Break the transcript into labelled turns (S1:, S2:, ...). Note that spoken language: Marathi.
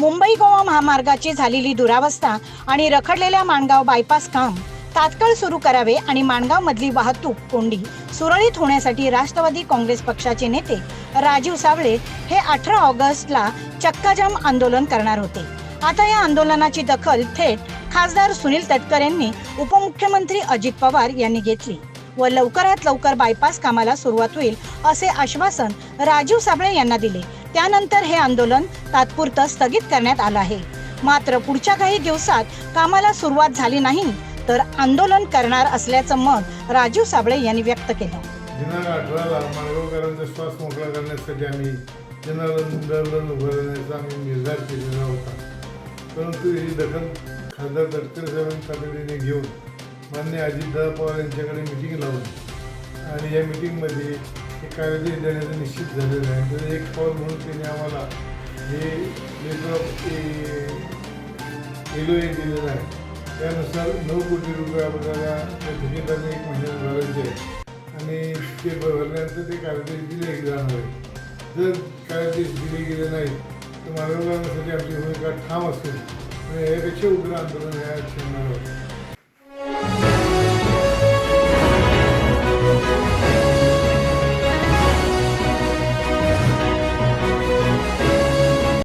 S1: मुंबई गोवा महामार्गाची झालेली दुरावस्था आणि रखडलेल्या माणगाव बायपास काम तात्काळ सुरू करावे आणि माणगाव मधली वाहतूक कोंडी सुरळीत होण्यासाठी राष्ट्रवादी काँग्रेस पक्षाचे नेते राजीव सावळे हे अठरा ऑगस्टला चक्काजाम आंदोलन करणार होते. आता या आंदोलनाची दखल थेट खासदार सुनील तटकर यांनी उपमुख्यमंत्री अजित पवार यांनी घेतली व लवकरात लवकर बायपास कामाला सुरुवात होईल असे आश्वासन राजीव साबळे यांना दिले. त्यानंतर हे आंदोलन तात्पुरतं स्थगित करण्यात आलं आहे. मात्र पुढच्या काही दिवसात कामाला सुरुवात झाली नाही तर आंदोलन करणार असल्याचं मत राजीव साबळे यांनी व्यक्त केलं.
S2: दिनांक अठराला माळगावकरांचा श्वास मोकळा करण्यासाठी आम्ही जनांदोलन उभारण्याचा आम्ही निर्धार केलेला होता. परंतु ही दखल खासदार तटकरे साहेबांनी तातडीने घेऊन मान्य अजितदादा पवार यांच्याकडे मिटिंग लावली. आणि या मिटिंगमध्ये हे कायदे देण्याचं निश्चित झालेलं आहे. तर एक पाऊल म्हणून त्यांनी आम्हाला हे लेटर ऑफ एल ए दिलेलं आहे. त्यानुसार नऊ कोटी रुपये आपल्याला त्या ठेकेदाराने एक महिन्यात भरायचे आहे आणि ते भरल्यानंतर ते कायदेश दिले जाणार आहे. जर कायदेश दिले गेले नाही तर मानवगावासाठी आमची भूमिका ठाम असेल. आणि यापेक्षा उग्र आंदोलन या छेडणार आहोत